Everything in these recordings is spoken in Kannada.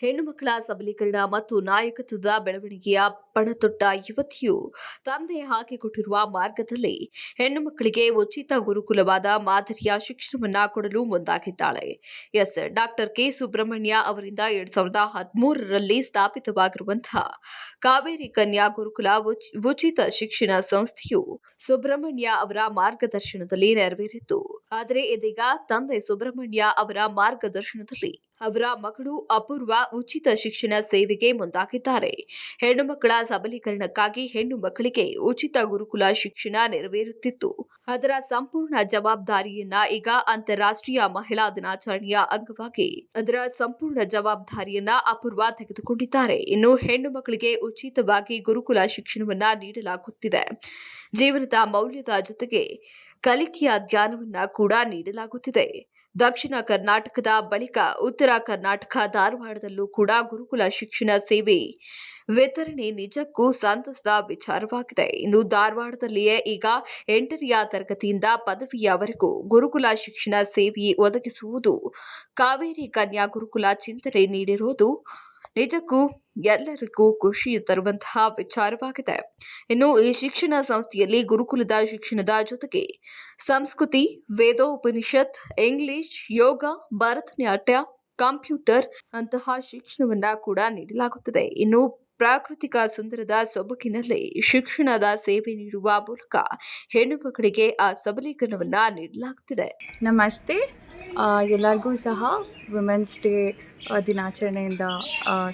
ಹೆಣ್ಣು ಮಕ್ಕಳ ಸಬಲೀಕರಣ ಮತ್ತು ನಾಯಕತ್ವದ ಬೆಳವಣಿಗೆಯ ಪಣತೊಟ್ಟ ಯುವತಿಯು ತಂದೆ ಹಾಕಿಕೊಟ್ಟಿರುವ ಮಾರ್ಗದಲ್ಲಿ ಹೆಣ್ಣು ಮಕ್ಕಳಿಗೆ ಉಚಿತ ಗುರುಕುಲವಾದ ಮಾದರಿಯ ಶಿಕ್ಷಣವನ್ನ ಕೊಡಲು ಮುಂದಾಗಿದ್ದಾಳೆ. ಎಸ್. Doctor K. ಸುಬ್ರಹ್ಮಣ್ಯ ಅವರಿಂದ ಎರಡ್ ಸಾವಿರದ ಹದಿಮೂರರಲ್ಲಿ ಸ್ಥಾಪಿತವಾಗಿರುವಂತಹ ಕಾವೇರಿ ಕನ್ಯಾ ಗುರುಕುಲ ಉಚ್- ಉಚಿತ ಶಿಕ್ಷಣ ಸಂಸ್ಥೆಯು ಸುಬ್ರಹ್ಮಣ್ಯ ಅವರ ಮಾರ್ಗದರ್ಶನದಲ್ಲಿ ನೆರವೇರಿತ್ತು ಆದರೆ ಇದೀಗ ತಂದೆ ಸುಬ್ರಹ್ಮಣ್ಯ ಅವರ ಮಾರ್ಗದರ್ಶನದಲ್ಲಿ ಅವರ ಮಗಳು ಅಪೂರ್ವ ಉಚಿತ ಶಿಕ್ಷಣ ಸೇವೆಗೆ ಮುಂದಾಗಿದ್ದಾರೆ. ಹೆಣ್ಣು ಮಕ್ಕಳ ಸಬಲೀಕರಣಕ್ಕಾಗಿ ಹೆಣ್ಣು ಮಕ್ಕಳಿಗೆ ಉಚಿತ ಗುರುಕುಲ ಶಿಕ್ಷಣ ನೆರವೇರುತ್ತಿತ್ತು. ಅದರ ಸಂಪೂರ್ಣ ಜವಾಬ್ದಾರಿಯನ್ನ ಈಗ ಅಂತಾರಾಷ್ಟ್ರೀಯ ಮಹಿಳಾ ದಿನಾಚರಣೆಯ ಅಂಗವಾಗಿ ಅದರ ಸಂಪೂರ್ಣ ಜವಾಬ್ದಾರಿಯನ್ನ ಅಪೂರ್ವ ತೆಗೆದುಕೊಂಡಿದ್ದಾರೆ. ಇನ್ನು ಹೆಣ್ಣು ಮಕ್ಕಳಿಗೆ ಉಚಿತವಾಗಿ ಗುರುಕುಲ ಶಿಕ್ಷಣವನ್ನ ನೀಡಲಾಗುತ್ತಿದೆ. ಜೀವನದ ಮೌಲ್ಯದ ಜೊತೆಗೆ ಕಲಿಕೆಯ ಧ್ಯಾನವನ್ನ ಕೂಡ ನೀಡಲಾಗುತ್ತಿದೆ. ದಕ್ಷಿಣ ಕರ್ನಾಟಕದ ಬಳಿಕ ಉತ್ತರ ಕರ್ನಾಟಕ ಧಾರವಾಡದಲ್ಲೂ ಕೂಡ ಗುರುಕುಲ ಶಿಕ್ಷಣ ಸೇವೆ. ವಿತರಣೆ ನಿಜಕ್ಕೂ ಸಂತಸದ ವಿಚಾರವಾಗಿದೆ. ಇನ್ನು ಧಾರವಾಡದಲ್ಲಿಯೇ ಈಗ ಎಂಟನೆಯ ತರಗತಿಯಿಂದ ಪದವಿಯವರೆಗೂ ಗುರುಕುಲ ಶಿಕ್ಷಣ ಸೇವೆ ಒದಗಿಸುವುದು. ಕಾವೇರಿ ಕನ್ಯಾ ಗುರುಕುಲ ಚಿಂತನೆ ನೀಡಿರುವುದು ನಿಜಕ್ಕೂ ಎಲ್ಲರಿಗೂ ಖುಷಿ ತರುವಂತಹ ವಿಚಾರವಾಗಿದೆ. ಇನ್ನು ಈ ಶಿಕ್ಷಣ ಸಂಸ್ಥೆಯಲ್ಲಿ ಗುರುಕುಲದ ಶಿಕ್ಷಣದ ಜೊತೆಗೆ ಸಂಸ್ಕೃತಿ, ವೇದೋಪನಿಷತ್, ಇಂಗ್ಲಿಷ್, ಯೋಗ, ಭರತನಾಟ್ಯ, ಕಂಪ್ಯೂಟರ್ ಅಂತಹ ಶಿಕ್ಷಣವನ್ನ ಕೂಡ ನೀಡಲಾಗುತ್ತದೆ. ಇನ್ನು ಪ್ರಾಕೃತಿಕ ಸುಂದರದ ಸೊಬಗಿನಲ್ಲಿ ಶಿಕ್ಷಣದ ಸೇವೆ ನೀಡುವ ಮೂಲಕ ಹೆಣ್ಣು ಮಕ್ಕಳಿಗೆ ಆ ಸಬಲೀಕರಣವನ್ನ ನೀಡಲಾಗುತ್ತಿದೆ. ನಮಸ್ತೆ. ಎಲ್ಲರಿಗೂ ಸಹ ವುಮೆನ್ಸ್ ಡೇ ದಿನಾಚರಣೆಯಿಂದ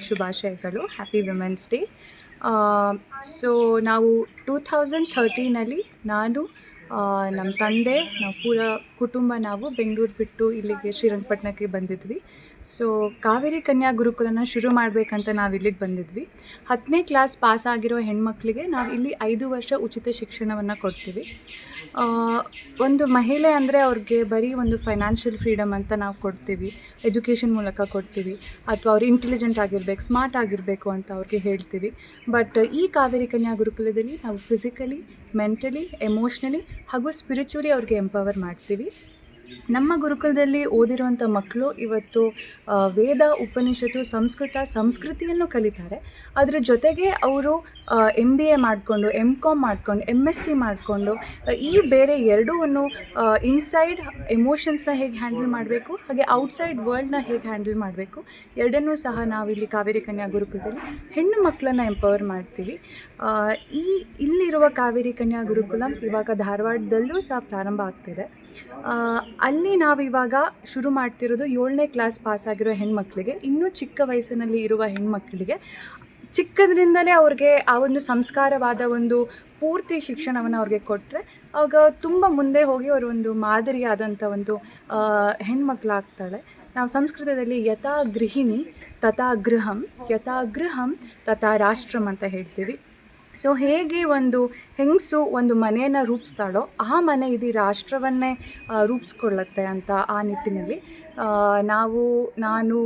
ಶುಭಾಶಯಗಳು. ಹ್ಯಾಪಿ ವುಮೆನ್ಸ್ ಡೇ ಸೊ ನಾವು ಟೂ ಥೌಸಂಡ್ ಥರ್ಟೀನಲ್ಲಿ ನಾನು ನಮ್ಮ ತಂದೆ, ನಾವು ಪೂರ ಕುಟುಂಬ ನಾವು ಬೆಂಗಳೂರು ಬಿಟ್ಟು ಇಲ್ಲಿಗೆ ಶ್ರೀರಂಗಪಟ್ಟಣಕ್ಕೆ ಬಂದಿದ್ವಿ. ಸೊ ಕಾವೇರಿ ಕನ್ಯಾ ಗುರುಕುಲನ ಶುರು ಮಾಡಬೇಕಂತ ನಾವು ಇಲ್ಲಿಗೆ ಬಂದಿದ್ವಿ. ಹತ್ತನೇ ಕ್ಲಾಸ್ ಪಾಸ್ ಆಗಿರೋ ಹೆಣ್ಮಕ್ಳಿಗೆ ನಾವು ಇಲ್ಲಿ ಐದು ವರ್ಷ ಉಚಿತ ಶಿಕ್ಷಣವನ್ನು ಕೊಡ್ತೀವಿ. ಒಂದು ಮಹಿಳೆ ಅಂದರೆ ಅವ್ರಿಗೆ ಬರೀ ಒಂದು ಫೈನಾನ್ಷಿಯಲ್ ಫ್ರೀಡಮ್ ಅಂತ ನಾವು ಕೊಡ್ತೀವಿ. ಎಜುಕೇಷನ್ ಮೂಲಕ ಕೊಡ್ತೀವಿ. ಅಥವಾ ಅವ್ರು ಇಂಟೆಲಿಜೆಂಟ್ ಆಗಿರ್ಬೇಕು ಸ್ಮಾರ್ಟ್ ಆಗಿರಬೇಕು ಅಂತ ಅವ್ರಿಗೆ ಹೇಳ್ತೀವಿ. ಬಟ್ ಈ ಕಾವೇರಿ ಕನ್ಯಾ ಗುರುಕುಲದಲ್ಲಿ ನಾವು ಫಿಸಿಕಲಿ ಮೆಂಟಲಿ ಎಮೋಷ್ನಲಿ ಹಾಗೂ ಸ್ಪಿರಿಚುವಲಿ ಅವ್ರಿಗೆ ಎಂಪವರ್ ಮಾಡ್ತೀವಿ. ನಮ್ಮ ಗುರುಕುಲದಲ್ಲಿ ಓದಿರುವಂಥ ಮಕ್ಕಳು ಇವತ್ತು ವೇದ, ಉಪನಿಷತ್ತು, ಸಂಸ್ಕೃತ, ಸಂಸ್ಕೃತಿಯನ್ನು ಕಲಿತಾರೆ. ಅದರ ಜೊತೆಗೆ ಅವರು ಎಂ ಬಿ ಎ ಮಾಡಿಕೊಂಡು ಎಂ ಕಾಮ್ ಮಾಡಿಕೊಂಡು ಎಂ ಎಸ್ ಸಿ ಮಾಡಿಕೊಂಡು ಈ ಬೇರೆ ಎರಡೂವನ್ನು ಇನ್ಸೈಡ್ ಎಮೋಷನ್ಸ್ನ ಹೇಗೆ ಹ್ಯಾಂಡಲ್ ಮಾಡಬೇಕು, ಹಾಗೆ ಔಟ್ಸೈಡ್ ವರ್ಲ್ಡ್ನ ಹೇಗೆ ಹ್ಯಾಂಡಲ್ ಮಾಡಬೇಕು, ಎರಡನ್ನೂ ಸಹ ನಾವಿಲ್ಲಿ ಕಾವೇರಿ ಕನ್ಯಾ ಗುರುಕುಲದಲ್ಲಿ ಹೆಣ್ಣು ಮಕ್ಕಳನ್ನ ಎಂಪವರ್ ಮಾಡ್ತೀವಿ. ಈ, ಇಲ್ಲಿರುವ ಕಾವೇರಿ ಕನ್ಯಾ ಗುರುಕುಲಂ ಇವಾಗ ಧಾರವಾಡದಲ್ಲೂ ಸಹ ಪ್ರಾರಂಭ ಆಗ್ತಿದೆ. ಅಲ್ಲಿ ನಾವಿವಾಗ ಶುರು ಮಾಡ್ತಿರೋದು ಏಳನೇ ಕ್ಲಾಸ್ ಪಾಸ್ ಆಗಿರೋ ಹೆಣ್ಮಕ್ಳಿಗೆ. ಇನ್ನೂ ಚಿಕ್ಕ ವಯಸ್ಸಿನಲ್ಲಿ ಇರುವ ಹೆಣ್ಮಕ್ಳಿಗೆ. ಚಿಕ್ಕದ್ರಿಂದಲೇ ಅವ್ರಿಗೆ ಆ ಒಂದು ಸಂಸ್ಕಾರವಾದ ಒಂದು ಪೂರ್ತಿ ಶಿಕ್ಷಣವನ್ನು ಅವ್ರಿಗೆ ಕೊಟ್ಟರೆ ಅವಾಗ ತುಂಬ ಮುಂದೆ ಹೋಗಿ ಅವರು ಒಂದು ಮಾದರಿಯಾದಂಥ ಒಂದು ಹೆಣ್ಮಕ್ಳಾಗ್ತಾಳೆ. ನಾವು ಸಂಸ್ಕೃತದಲ್ಲಿ ಯಥಾ ಗೃಹಿಣಿ ತಥಾ ಗೃಹಂ ಯಥಾ ಗೃಹಂ ತಥಾ ರಾಷ್ಟ್ರಂ ಅಂತ ಹೇಳ್ತೀವಿ. ಸೊ ಹೇಗೆ ಒಂದು ಹೆಂಗಸು ಒಂದು ಮನೆಯನ್ನು ರೂಪಿಸ್ತಾಳೋ, ಆ ಮನೆ ಇಡೀ ರಾಷ್ಟ್ರವನ್ನೇ ರೂಪಿಸ್ಕೊಳ್ಳುತ್ತೆ ಅಂತ ಆ ನಿಟ್ಟಿನಲ್ಲಿ ನಾವು, ನಾನು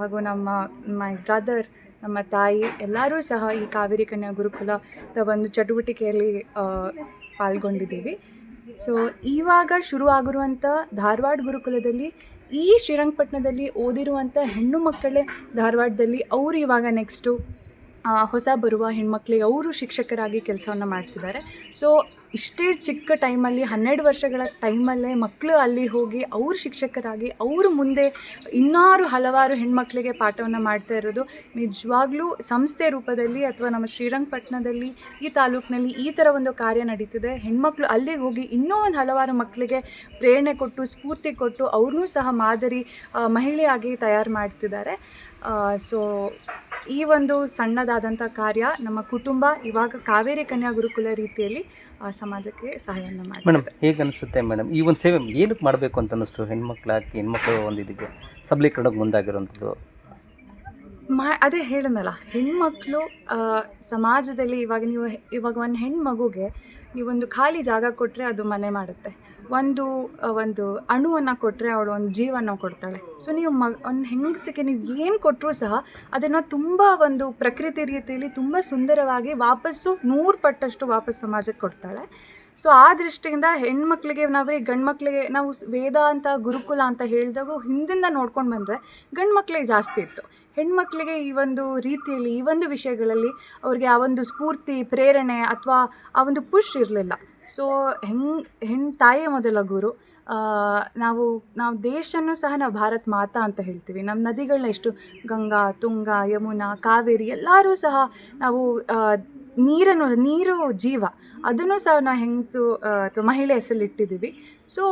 ಹಾಗೂ ನಮ್ಮ ಮೈ ಬ್ರದರ್ ನಮ್ಮ ತಾಯಿ ಎಲ್ಲರೂ ಸಹ ಈ ಕಾವೇರಿ ಕನ್ಯಾ ಗುರುಕುಲದ ಒಂದು ಚಟುವಟಿಕೆಯಲ್ಲಿ ಪಾಲ್ಗೊಂಡಿದ್ದೀವಿ. ಸೊ ಇವಾಗ ಶುರುವಾಗಿರುವಂಥ ಧಾರವಾಡ ಗುರುಕುಲದಲ್ಲಿ, ಈ ಶ್ರೀರಂಗಪಟ್ಟಣದಲ್ಲಿ ಓದಿರುವಂಥ ಹೆಣ್ಣು ಮಕ್ಕಳೇ ಧಾರವಾಡದಲ್ಲಿ, ಅವರು ಇವಾಗ ನೆಕ್ಸ್ಟು ಹೊಸ ಬರುವ ಹೆಣ್ಮಕ್ಳಿಗೆ ಅವರು ಶಿಕ್ಷಕರಾಗಿ ಕೆಲಸವನ್ನು ಮಾಡ್ತಿದ್ದಾರೆ. ಸೊ ಇಷ್ಟೇ ಚಿಕ್ಕ ಟೈಮಲ್ಲಿ ಹನ್ನೆರಡು ವರ್ಷಗಳ ಟೈಮಲ್ಲೇ ಮಕ್ಕಳು ಅಲ್ಲಿ ಹೋಗಿ ಅವರು ಶಿಕ್ಷಕರಾಗಿ ಅವರು ಮುಂದೆ ಇನ್ನಾರು ಹಲವಾರು ಹೆಣ್ಮಕ್ಳಿಗೆ ಪಾಠವನ್ನು ಮಾಡ್ತಾ ಇರೋದು. ನಿಜವಾಗ್ಲೂ ಸಂಸ್ಥೆ ರೂಪದಲ್ಲಿ ಅಥವಾ ನಮ್ಮ ಶ್ರೀರಂಗಪಟ್ಟಣದಲ್ಲಿ ಈ ತಾಲೂಕಿನಲ್ಲಿ ಈ ಥರ ಒಂದು ಕಾರ್ಯ ನಡೀತಿದೆ. ಹೆಣ್ಮಕ್ಳು ಅಲ್ಲಿಗೆ ಹೋಗಿ ಇನ್ನೂ ಒಂದು ಹಲವಾರು ಮಕ್ಕಳಿಗೆ ಪ್ರೇರಣೆ ಕೊಟ್ಟು, ಸ್ಫೂರ್ತಿ ಕೊಟ್ಟು ಅವ್ರನ್ನೂ ಸಹ ಮಾದರಿ ಮಹಿಳೆಯಾಗಿ ತಯಾರು ಮಾಡ್ತಿದ್ದಾರೆ. ಸೊ ಈ ಒಂದು ಸಣ್ಣದಾದಂಥ ಕಾರ್ಯ ನಮ್ಮ ಕುಟುಂಬ ಇವಾಗ ಕಾವೇರಿ ಕನ್ಯಾ ಗುರುಕುಲ ರೀತಿಯಲ್ಲಿ ಆ, ಸಮಾಜಕ್ಕೆ ಸಹಾಯವನ್ನು ಮಾಡಿ ಮೇಡಮ್ ಹೇಗೆ ಅನಿಸುತ್ತೆ ಮೇಡಮ್ ಈ ಒಂದು ಸೇವೆ ಏನಕ್ಕೆ ಮಾಡಬೇಕು ಅಂತ ಅನ್ನಿಸ್ತು? ಹೆಣ್ಮಕ್ಳಾಗಿ ಹೆಣ್ಮಕ್ಳು ಒಂದು ಇದಕ್ಕೆ ಸಬಲೀಕರಣಕ್ಕೆ ಮುಂದಾಗಿರುವಂಥದ್ದು ಮಾ ಅದೇ ಹೇಳೋಣಲ್ಲ ಹೆಣ್ಮಕ್ಳು ಸಮಾಜದಲ್ಲಿ ಇವಾಗ ನೀವು ಇವಾಗ ಒಂದು ಹೆಣ್ಮಗುಗೆ ನೀವೊಂದು ಖಾಲಿ ಜಾಗ ಕೊಟ್ಟರೆ ಅದು ಮನೆ ಮಾಡುತ್ತೆ. ಒಂದು ಒಂದು ಅಣುವನ್ನು ಕೊಟ್ಟರೆ ಅವಳು ಒಂದು ಜೀವನ ಕೊಡ್ತಾಳೆ. ಸೊ ನೀವು ಮ, ಒಂದು ಹೆಂಗಸಿಗೆ ನೀವು ಏನು ಕೊಟ್ಟರೂ ಸಹ ಅದನ್ನು ತುಂಬ ಒಂದು ಪ್ರಕೃತಿ ರೀತಿಯಲ್ಲಿ ತುಂಬ ಸುಂದರವಾಗಿ ವಾಪಸ್ಸು ನೂರು ಪಟ್ಟಷ್ಟು ವಾಪಸ್ ಸಮಾಜಕ್ಕೆ ಕೊಡ್ತಾಳೆ. ಸೊ ಆ ದೃಷ್ಟಿಯಿಂದ ಹೆಣ್ಮಕ್ಳಿಗೆ ನಾವು ಗಂಡು ಮಕ್ಕಳಿಗೆ ನಾವು ವೇದ ಅಂತ, ಗುರುಕುಲ ಅಂತ ಹೇಳಿದಾಗ ಹಿಂದಿಂದ ನೋಡ್ಕೊಂಡು ಬಂದರೆ ಗಂಡು ಮಕ್ಕಳಿಗೆ ಜಾಸ್ತಿ ಇತ್ತು. ಹೆಣ್ಮಕ್ಳಿಗೆ ಈ ಒಂದು ರೀತಿಯಲ್ಲಿ, ಈ ಒಂದು ವಿಷಯಗಳಲ್ಲಿ ಅವ್ರಿಗೆ ಆ ಒಂದು ಸ್ಫೂರ್ತಿ, ಪ್ರೇರಣೆ ಅಥವಾ ಆ ಒಂದು ಪುಷ್ ಇರಲಿಲ್ಲ. ಸೊ ಹೆಂಗ್ ಹೆಣ್ಣು ತಾಯಿಯ ಮೊದಲ ಗುರು ನಾವು ನಾವು ದೇಶನೂ ಸಹ ನಾವು ಭಾರತ್ ಮಾತಾ ಅಂತ ಹೇಳ್ತೀವಿ. ನಮ್ಮ ನದಿಗಳನ್ನ ಎಷ್ಟು ಗಂಗಾ, ತುಂಗ, ಯಮುನಾ, ಕಾವೇರಿ ಎಲ್ಲರೂ ಸಹ ನಾವು ನೀರನ್ನು, ನೀರು ಜೀವ, ಅದನ್ನು ಸಹ ನಾವು ಹೆಂಗಸು ಅಥವಾ ಮಹಿಳೆ ಹೆಸರಲ್ಲಿಟ್ಟಿದ್ದೀವಿ ಸೊ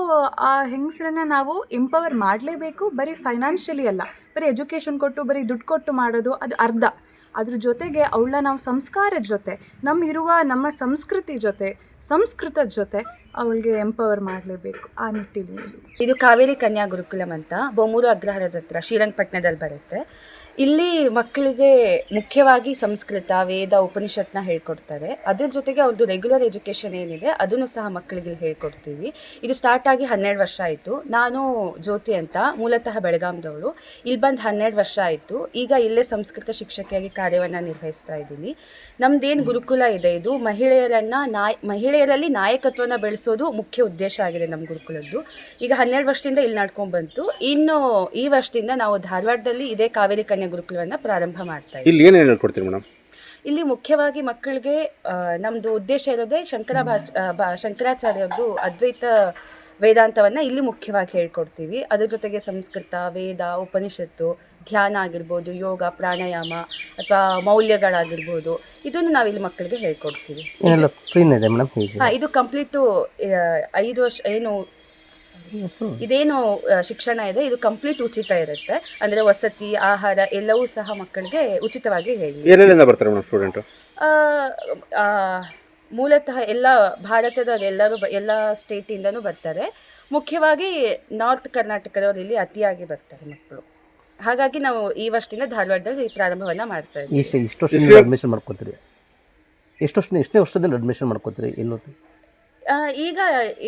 ಆ ಹೆಂಗಸರನ್ನ ನಾವು ಎಂಪವರ್ ಮಾಡಲೇಬೇಕು. ಬರೀ ಫೈನಾನ್ಷಿಯಲಿ ಅಲ್ಲ, ಬರೀ ಎಜುಕೇಷನ್ ಕೊಟ್ಟು, ಬರೀ ದುಡ್ಡು ಕೊಟ್ಟು ಮಾಡೋದು, ಅದು ಅರ್ಧ. ಅದ್ರ ಜೊತೆಗೆ ಅವಳ ನಾವು ಸಂಸ್ಕಾರದ ಜೊತೆ ನಮ್ಮ ಇರುವ ನಮ್ಮ ಸಂಸ್ಕೃತಿ ಜೊತೆ, ಸಂಸ್ಕೃತದ ಜೊತೆ ಅವಳಿಗೆ ಎಂಪವರ್ ಮಾಡಲೇಬೇಕು, ಆ ನಿಟ್ಟಿನಲ್ಲಿ. ಇದು ಕಾವೇರಿ ಕನ್ಯಾ ಗುರುಕುಲಂ ಅಂತ, ಬೊಮ್ಮೂರು ಅಗ್ರಹಾರದ ಹತ್ರ ಶ್ರೀರಂಗಪಟ್ಟಣದಲ್ಲಿ ಬರುತ್ತೆ. ಇಲ್ಲಿ ಮಕ್ಕಳಿಗೆ ಮುಖ್ಯವಾಗಿ ಸಂಸ್ಕೃತ, ವೇದ, ಉಪನಿಷತ್ನ ಹೇಳ್ಕೊಡ್ತಾರೆ. ಅದ್ರ ಜೊತೆಗೆ ಅವ್ರದ್ದು ರೆಗ್ಯುಲರ್ ಎಜುಕೇಷನ್ ಏನಿದೆ, ಅದನ್ನು ಸಹ ಮಕ್ಕಳಿಗೆ ಹೇಳ್ಕೊಡ್ತೀವಿ. ಇದು ಸ್ಟಾರ್ಟ್ ಆಗಿ ಹನ್ನೆರಡು ವರ್ಷ ಆಯಿತು. ನಾನು ಜ್ಯೋತಿ ಅಂತ, ಮೂಲತಃ ಬೆಳಗಾಂದವಳು ಇಲ್ಲಿ ಬಂದು ಹನ್ನೆರಡು ವರ್ಷ ಆಯಿತು. ಈಗ ಇಲ್ಲೇ ಸಂಸ್ಕೃತ ಶಿಕ್ಷಕಿಯಾಗಿ ಕಾರ್ಯವನ್ನು ನಿರ್ವಹಿಸ್ತಾ ಇದ್ದೀನಿ. ನಮ್ದೇನು ಗುರುಕುಲ ಇದೆ ಇದು? ಮಹಿಳೆಯರನ್ನ ನಾಯ್ ಮಹಿಳೆಯರಲ್ಲಿ ನಾಯಕತ್ವನ ಬೆಳೆಸೋದು ಮುಖ್ಯ ಉದ್ದೇಶ ಆಗಿದೆ ನಮ್ಮ ಗುರುಕುಲದ್ದು. ಈಗ ಹನ್ನೆರಡು ವರ್ಷದಿಂದ ಇಲ್ಲಿ ನಡ್ಕೊಂಡು ಬಂತು. ಇನ್ನು ಈ ವರ್ಷದಿಂದ ನಾವು ಧಾರವಾಡದಲ್ಲಿ ಇದೇ ಕಾವೇರಿ ಕನ್ಯಾ ಗುರುಕುಲವನ್ನ ಪ್ರಾರಂಭ ಮಾಡ್ತಾ ಇದ್ದೀವಿ ಇಲ್ಲಿ ಏನೇನು ಹೇಳ್ಕೊಡ್ತೀರಿ ಮೇಡಮ್ ಇಲ್ಲಿ ಮುಖ್ಯವಾಗಿ ಮಕ್ಕಳಿಗೆ ನಮ್ಮದು ನಮ್ದು ಉದ್ದೇಶ ಇರೋದೇ ಶಂಕರ ಬಾ ಶಂಕರಾಚಾರ್ಯರದ್ದು ಅದ್ವೈತ ವೇದಾಂತವನ್ನು ಇಲ್ಲಿ ಮುಖ್ಯವಾಗಿ ಹೇಳ್ಕೊಡ್ತೀವಿ. ಅದ್ರ ಜೊತೆಗೆ ಸಂಸ್ಕೃತ ವೇದ ಉಪನಿಷತ್ತು ಧ್ಯಾನ ಆಗಿರ್ಬೋದು ಯೋಗ ಪ್ರಾಣಾಯಾಮ ಅಥವಾ ಮೌಲ್ಯಗಳಾಗಿರ್ಬೋದು ಇದನ್ನು ನಾವಿಲ್ಲಿ ಮಕ್ಕಳಿಗೆ ಹೇಳ್ಕೊಡ್ತೀವಿ. ಹಾ ಇದೆ ಮೇಡಮ್ ಹಾಂ ಇದು ಕಂಪ್ಲೀಟು ಐದು ವರ್ಷ ಏನು ಇದೇನು ಶಿಕ್ಷಣ ಇದೆ ಇದು ಕಂಪ್ಲೀಟ್ ಉಚಿತ ಇರುತ್ತೆ. ಅಂದ್ರೆ ವಸತಿ ಆಹಾರ ಎಲ್ಲವೂ ಸಹ ಮಕ್ಕಳಿಗೆ ಉಚಿತವಾಗಿ ಹೇಳಿ. ಬರ್ತಾರೆ ಮೇಡಮ್ ಸ್ಟೂಡೆಂಟು ಮೂಲತಃ ಎಲ್ಲ ಭಾರತದ ಎಲ್ಲರೂ ಎಲ್ಲ ಸ್ಟೇಟಿಂದನೂ ಬರ್ತಾರೆ. ಮುಖ್ಯವಾಗಿ ನಾರ್ತ್ ಕರ್ನಾಟಕದವರು ಇಲ್ಲಿ ಅತಿಯಾಗಿ ಬರ್ತಾರೆ ಮಕ್ಕಳು. ಹಾಗಾಗಿ ನಾವು ಈ ವರ್ಷದಿಂದ ಧಾರವಾಡದಲ್ಲಿ ಈ ಪ್ರಾರಂಭವನ್ನು ಮಾಡ್ತಾ ಇದ್ದೀವಿ. ಇಷ್ಟು ಅಡ್ಮಿಷನ್ ಮಾಡ್ಕೋತೀರಿ? ಎಷ್ಟು ವರ್ಷ ಎಷ್ಟನೇ ವರ್ಷದಿಂದ ಅಡ್ಮಿಷನ್ ಮಾಡ್ಕೋತೀರಿ ಆ, ಈಗ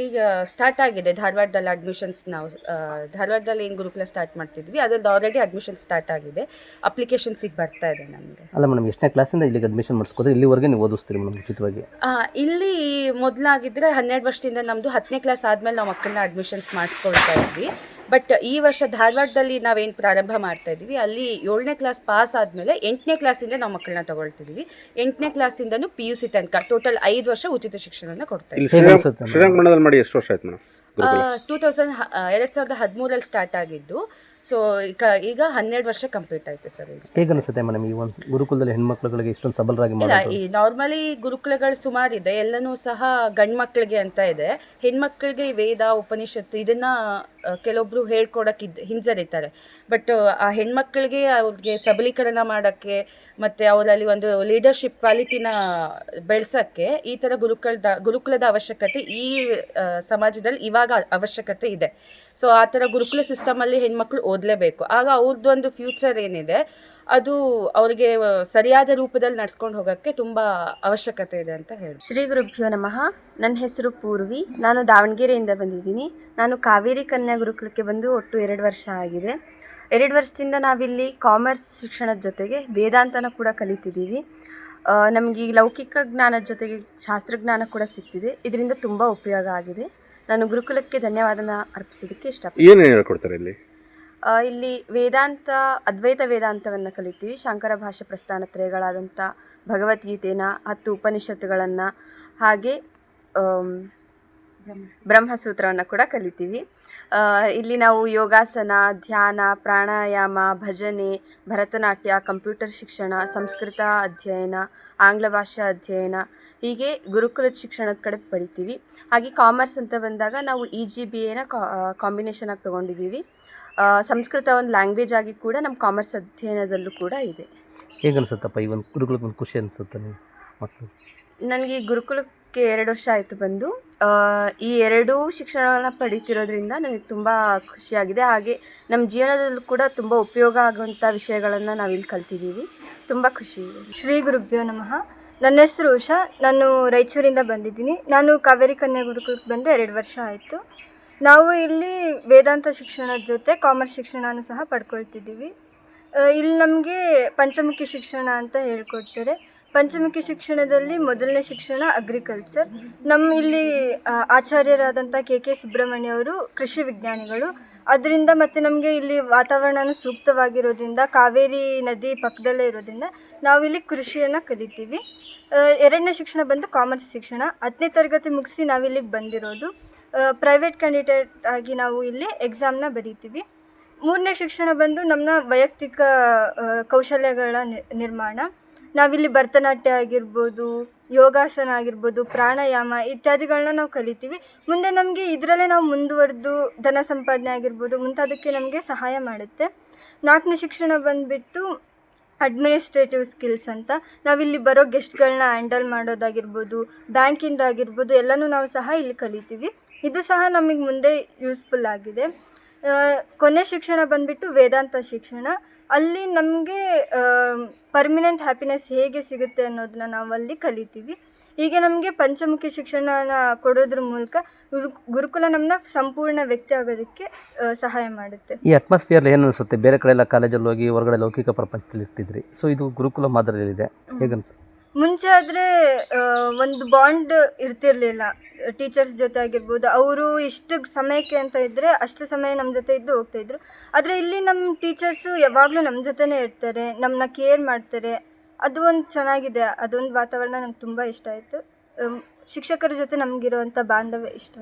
ಈಗ ಸ್ಟಾರ್ಟ್ ಆಗಿದೆ. ಧಾರವಾಡದಲ್ಲಿ ಅಡ್ಮಿಷನ್ಸ್ ನಾವು ಆ, ಧಾರವಾಡದಲ್ಲಿ ಏನು ಗುರುಕುಲ ಸ್ಟಾರ್ಟ್ ಮಾಡ್ತಿದ್ವಿ ಅದರಲ್ಲಿ ಆಲ್ರೆಡಿ ಅಡ್ಮಿಷನ್ ಸ್ಟಾರ್ಟ್ ಆಗಿದೆ. ಅಪ್ಲಿಕೇಶನ್ಸ್ ಈಗ ಬರ್ತಾ ಇದೆ ನಮಗೆ. ಅಲ್ಲ ಮೇಡಮ್ ಎಷ್ಟನೇ ಕ್ಲಾಸಿಂದ ಇಲ್ಲಿಗೆ ಅಡ್ಮಿಷನ್ ಮಾಡಿಸ್ಕೋತೀರಿ? ಇಲ್ಲಿವರೆಗೆ ನೀವು ಓದಿಸ್ತೀರಿ ಮೇಡಮ್ ಉಚಿತವಾಗಿ? ಆ, ಇಲ್ಲಿ ಮೊದಲಾಗಿದ್ದರೆ ಹನ್ನೆರಡು ವರ್ಷದಿಂದ ನಮ್ಮದು ಹತ್ತನೇ ಕ್ಲಾಸ್ ಆದಮೇಲೆ ನಾವು ಮಕ್ಕಳನ್ನ ಅಡ್ಮಿಷನ್ಸ್ ಮಾಡಿಸ್ಕೊಳ್ತಾ ಇದ್ವಿ. ಬಟ್ ಈ ವರ್ಷ ಧಾರವಾಡದಲ್ಲಿ ನಾವೇನು ಪ್ರಾರಂಭ ಮಾಡ್ತಾ ಇದ್ದೀವಿ ಅಲ್ಲಿ ಏಳನೇ ಕ್ಲಾಸ್ ಪಾಸ್ ಆದಮೇಲೆ ಎಂಟನೇ ಕ್ಲಾಸಿಂದ ನಾವು ಮಕ್ಕಳನ್ನ ತಗೊಳ್ತಿದ್ದೀವಿ. ಎಂಟನೇ ಕ್ಲಾಸಿಂದನೂ ಪಿ ಯು ಸಿ ತನಕ ಟೋಟಲ್ ಐದು ವರ್ಷ ಉಚಿತ ಶಿಕ್ಷಣವನ್ನು ಕೊಡ್ತಾ ಇದ್ದೀವಿ. ಶ್ರೀರಂಗಪಟ್ಟಣದಲ್ಲಿ ಮಾಡಿ ಎಷ್ಟು ವರ್ಷ ಆಯ್ತು ಮೇಡಮ್? ಟೂ ತೌಸಂಡ್ ಎರಡು ಸಾವಿರದ ಹದಿಮೂರಲ್ಲಿ ಸ್ಟಾರ್ಟ್ ಆಗಿದ್ದು. ಸೊ ಈಗ ಈಗ ಹನ್ನೆರಡು ವರ್ಷ ಕಂಪ್ಲೀಟ್ ಆಯಿತು ಸರ್ ಹೇಗೆ ಅನಿಸುತ್ತೆ ಮೇಡಮ್ ಈ ಒಂದು ಗುರುಕುಲದಲ್ಲಿ ಹೆಣ್ಮಕ್ಳುಗಳಿಗೆ ಇಷ್ಟೊಂದು ಸಬಲರಾಗಿ ಇಲ್ಲ ಈ ನಾರ್ಮಲಿ ಗುರುಕುಲಗಳು ಸುಮಾರಿದೆ ಎಲ್ಲನೂ ಸಹ ಗಂಡು ಮಕ್ಕಳಿಗೆ ಅಂತ ಇದೆ. ಹೆಣ್ಮಕ್ಳಿಗೆ ವೇದ ಉಪನಿಷತ್ತು ಇದನ್ನ ಆ, ಕೆಲವೊಬ್ರು ಹೇಳ್ಕೊಡಕ್ಕೆ ಇದ್ ಹಿಂಜರಿತಾರೆ. ಬಟ್ ಆ ಹೆಣ್ಮಕ್ಳಿಗೆ ಅವ್ರಿಗೆ ಸಬಲೀಕರಣ ಮಾಡೋಕ್ಕೆ ಮತ್ತು ಅವರಲ್ಲಿ ಒಂದು ಲೀಡರ್ಶಿಪ್ ಕ್ವಾಲಿಟಿನ ಬೆಳೆಸೋಕ್ಕೆ ಈ ಥರ ಗುರುಕುಲದ ಗುರುಕುಲದ ಅವಶ್ಯಕತೆ ಈ ಸಮಾಜದಲ್ಲಿ ಇವಾಗ ಅವಶ್ಯಕತೆ ಇದೆ. ಸೊ ಆ ಥರ ಗುರುಕುಲ ಸಿಸ್ಟಮಲ್ಲಿ ಹೆಣ್ಮಕ್ಳು ಓದಲೇಬೇಕು. ಆಗ ಅವ್ರದ್ದೊಂದು ಫ್ಯೂಚರ್ ಏನಿದೆ, ಅದು ಅವರಿಗೆ ಸರಿಯಾದ ರೂಪದಲ್ಲಿ ನಡ್ಸ್ಕೊಂಡು ಹೋಗೋಕ್ಕೆ ತುಂಬ ಅವಶ್ಯಕತೆ ಇದೆ ಅಂತ ಹೇಳಿ ಶ್ರೀ ಗುರುಭ್ಯೋ ನಮಃ. ನನ್ನ ಹೆಸರು ಪೂರ್ವಿ. ನಾನು ದಾವಣಗೆರೆಯಿಂದ ಬಂದಿದ್ದೀನಿ. ನಾನು ಕಾವೇರಿ ಕನ್ಯಾ ಗುರುಕುಲಕ್ಕೆ ಬಂದು ಒಟ್ಟು ಎರಡು ವರ್ಷ ಆಗಿದೆ. ಎರಡು ವರ್ಷದಿಂದ ನಾವಿಲ್ಲಿ ಕಾಮರ್ಸ್ ಶಿಕ್ಷಣದ ಜೊತೆಗೆ ವೇದಾಂತನ ಕೂಡ ಕಲಿತಿದ್ದೀವಿ. ನಮಗೆ ಲೌಕಿಕ ಜ್ಞಾನದ ಜೊತೆಗೆ ಶಾಸ್ತ್ರಜ್ಞಾನ ಕೂಡ ಸಿಗ್ತಿದೆ ಇದರಿಂದ ತುಂಬ ಉಪಯೋಗ ಆಗಿದೆ. ನಾನು ಗುರುಕುಲಕ್ಕೆ ಧನ್ಯವಾದನ ಅರ್ಪಿಸೋದಕ್ಕೆ ಇಷ್ಟ ಏನು ಹೇಳ್ಕೊಡ್ತಾರೆ ಇಲ್ಲಿ? ಆ, ಇಲ್ಲಿ ವೇದಾಂತ ಅದ್ವೈತ ವೇದಾಂತವನ್ನು ಕಲಿತೀವಿ. ಶಂಕರ ಭಾಷೆ ಪ್ರಸ್ಥಾನತ್ರಯಗಳಾದಂಥ ಭಗವದ್ಗೀತೆನ ಹತ್ತು ಉಪನಿಷತ್ತುಗಳನ್ನು ಹಾಗೆ ಆಮ್, ಬ್ರಹ್ಮಸೂತ್ರವನ್ನು ಕೂಡ ಕಲಿತೀವಿ. ಇಲ್ಲಿ ನಾವು ಯೋಗಾಸನ, ಧ್ಯಾನ, ಪ್ರಾಣಾಯಾಮ, ಭಜನೆ, ಭರತನಾಟ್ಯ, ಕಂಪ್ಯೂಟರ್ ಶಿಕ್ಷಣ, ಸಂಸ್ಕೃತ ಅಧ್ಯಯನ, ಆಂಗ್ಲ ಭಾಷಾ ಅಧ್ಯಯನ ಹೀಗೆ ಗುರುಕುಲದ ಶಿಕ್ಷಣದ ಕಡೆ ಪಡಿತೀವಿ. ಹಾಗೆ ಕಾಮರ್ಸ್ ಅಂತ ಬಂದಾಗ ನಾವು ಇ ಜಿ ಬಿ ಎನ ಕಾಂಬಿನೇಷನ್ ಆಗಿ ತೊಗೊಂಡಿದ್ದೀವಿ. ಸಂಸ್ಕೃತ ಒಂದು ಲ್ಯಾಂಗ್ವೇಜ್ ಆಗಿ ಕೂಡ ನಮ್ಮ ಕಾಮರ್ಸ್ ಅಧ್ಯಯನದಲ್ಲೂ ಕೂಡ ಇದೆ. ಹೇಗೆ ಅನಿಸುತ್ತಪ್ಪ ಈ ಒಂದು ಒಂದು ಖುಷಿ ಅನಿಸುತ್ತೆ ಮಕ್ಕಳು ನನಗೆ ಗುರುಕುಲಕ್ಕೆ ಎರಡು ವರ್ಷ ಆಯಿತು ಬಂದು. ಈ ಎರಡೂ ಶಿಕ್ಷಣವನ್ನು ಪಡೀತಿರೋದ್ರಿಂದ ನನಗೆ ತುಂಬ ಖುಷಿಯಾಗಿದೆ. ಹಾಗೆ ನಮ್ಮ ಜೀವನದಲ್ಲೂ ಕೂಡ ತುಂಬ ಉಪಯೋಗ ಆಗುವಂಥ ವಿಷಯಗಳನ್ನು ನಾವಿಲ್ಲಿ ಕಲ್ತಿದ್ದೀವಿ. ತುಂಬ ಖುಷಿ ಇದೆ. ಶ್ರೀ ಗುರುಭ್ಯೋ ನಮಃ. ನನ್ನ ಹೆಸರು ಉಷಾ. ನಾನು ರಾಯಚೂರಿಂದ ಬಂದಿದ್ದೀನಿ. ನಾನು ಕಾವೇರಿ ಕನ್ಯಾ ಗುರುಕುಲಕ್ಕೆ ಬಂದು ಎರಡು ವರ್ಷ ಆಯಿತು. ನಾವು ಇಲ್ಲಿ ವೇದಾಂತ ಶಿಕ್ಷಣದ ಜೊತೆ ಕಾಮರ್ಸ್ ಶಿಕ್ಷಣನೂ ಸಹ ಪಡ್ಕೊಳ್ತಿದ್ದೀವಿ. ಇಲ್ಲಿ ನಮಗೆ ಪಂಚಮುಖಿ ಶಿಕ್ಷಣ ಅಂತ ಹೇಳ್ಕೊಡ್ತಾರೆ. ಪಂಚಮುಖಿ ಶಿಕ್ಷಣದಲ್ಲಿ ಮೊದಲನೇ ಶಿಕ್ಷಣ ಅಗ್ರಿಕಲ್ಚರ್ ನಮ್ಮ ಇಲ್ಲಿ ಆಚಾರ್ಯರಾದಂಥ ಕೆ ಕೆ ಸುಬ್ರಹ್ಮಣ್ಯ ಅವರು ಕೃಷಿ ವಿಜ್ಞಾನಿಗಳು. ಅದರಿಂದ ಮತ್ತು ನಮಗೆ ಇಲ್ಲಿ ವಾತಾವರಣನೂ ಸೂಕ್ತವಾಗಿರೋದ್ರಿಂದ, ಕಾವೇರಿ ನದಿ ಪಕ್ಕದಲ್ಲೇ ಇರೋದ್ರಿಂದ ನಾವಿಲ್ಲಿ ಕೃಷಿಯನ್ನು ಕಲಿತೀವಿ. ಎರಡನೇ ಶಿಕ್ಷಣ ಬಂದು ಕಾಮರ್ಸ್ ಶಿಕ್ಷಣ. ಹತ್ತನೇ ತರಗತಿ ಮುಗಿಸಿ ನಾವಿಲ್ಲಿಗೆ ಬಂದಿರೋದು. ಪ್ರೈವೇಟ್ ಕ್ಯಾಂಡಿಡೇಟ್ ಆಗಿ ನಾವು ಇಲ್ಲಿ ಎಕ್ಸಾಮ್ನ ಬರೀತೀವಿ. ಮೂರನೇ ಶಿಕ್ಷಣ ಬಂದು ನಮ್ಮ ವೈಯಕ್ತಿಕ ಕೌಶಲ್ಯಗಳ ನಿರ್ಮಾಣ. ನಾವಿಲ್ಲಿ ಭರತನಾಟ್ಯ ಆಗಿರ್ಬೋದು, ಯೋಗಾಸನ ಆಗಿರ್ಬೋದು, ಪ್ರಾಣಾಯಾಮ ಇತ್ಯಾದಿಗಳನ್ನ ನಾವು ಕಲಿತೀವಿ. ಮುಂದೆ ನಮಗೆ ಇದರಲ್ಲೇ ನಾವು ಮುಂದುವರೆದು ಧನ ಸಂಪಾದನೆ ಆಗಿರ್ಬೋದು, ಮುಂತಾದಕ್ಕೆ ನಮಗೆ ಸಹಾಯ ಮಾಡುತ್ತೆ. ನಾಲ್ಕನೇ ಶಿಕ್ಷಣ ಬಂದುಬಿಟ್ಟು ಅಡ್ಮಿನಿಸ್ಟ್ರೇಟಿವ್ ಸ್ಕಿಲ್ಸ್ ಅಂತ. ನಾವಿಲ್ಲಿ ಬರೋ ಗೆಸ್ಟ್ಗಳನ್ನ ಹ್ಯಾಂಡಲ್ ಮಾಡೋದಾಗಿರ್ಬೋದು ಬ್ಯಾಂಕಿಂದ ಆಗಿರ್ಬೋದು, ಎಲ್ಲನೂ ನಾವು ಸಹ ಇಲ್ಲಿ ಕಲಿತೀವಿ. ಇದು ಸಹ ನಮಗೆ ಮುಂದೆ ಯೂಸ್ಫುಲ್ ಆಗಿದೆ. ಕೊನೆ ಶಿಕ್ಷಣ ಬಂದುಬಿಟ್ಟು ವೇದಾಂತ ಶಿಕ್ಷಣ. ಅಲ್ಲಿ ನಮಗೆ ಪರ್ಮಿನೆಂಟ್ ಹ್ಯಾಪಿನೆಸ್ ಹೇಗೆ ಸಿಗುತ್ತೆ ಅನ್ನೋದನ್ನ ನಾವು ಅಲ್ಲಿ ಕಲಿತೀವಿ. ಹೀಗೆ ನಮಗೆ ಪಂಚಮುಖಿ ಶಿಕ್ಷಣನ ಕೊಡೋದ್ರ ಮೂಲಕ ಗುರು ಗುರುಕುಲ ನಮ್ಮನ್ನ ಸಂಪೂರ್ಣ ವ್ಯಕ್ತಿ ಆಗೋದಕ್ಕೆ ಸಹಾಯ ಮಾಡುತ್ತೆ. ಈ ಅಟ್ಮಾಸ್ಫಿಯರ್ ಏನು ಅನಿಸುತ್ತೆ? ಬೇರೆ ಕಡೆ ಎಲ್ಲ ಕಾಲೇಜಲ್ಲಿ ಹೋಗಿ ಹೊರಗಡೆ ಲೌಕಿಕ ಪ್ರಪಂಚದಲ್ಲಿ ಇರ್ತಿದ್ರಿ. ಸೊ ಇದು ಗುರುಕುಲ ಮಾದರಿಯಲ್ಲಿದೆ. ಹೇಗನ್ಸ ಮುಂಚೆ ಆದರೆ ಒಂದು ಬಾಂಡ್ ಇರ್ತಿರ್ಲಿಲ್ಲ. ಟೀಚರ್ಸ್ ಜೊತೆ ಆಗಿರ್ಬೋದು ಅವರು ಇಷ್ಟು ಸಮಯಕ್ಕೆ ಅಂತ ಇದ್ದರೆ ಅಷ್ಟು ಸಮಯ ನಮ್ಮ ಜೊತೆ ಇದ್ದು ಹೋಗ್ತಾಯಿದ್ರು ಆದರೆ ಇಲ್ಲಿ ನಮ್ಮ ಟೀಚರ್ಸು ಯಾವಾಗಲೂ ನಮ್ಮ ಜೊತೆನೇ ಇರ್ತಾರೆ ನಮ್ಮನ್ನ ಕೇರ್ ಮಾಡ್ತಾರೆ. ಅದು ಒಂದು ಚೆನ್ನಾಗಿದೆ, ಅದೊಂದು ವಾತಾವರಣ ನಂಗೆ ತುಂಬ ಇಷ್ಟ ಆಯಿತು. ಶಿಕ್ಷಕರ ಜೊತೆ ನಮಗಿರುವಂಥ ಬಾಂಧವ್ಯ ಇಷ್ಟ.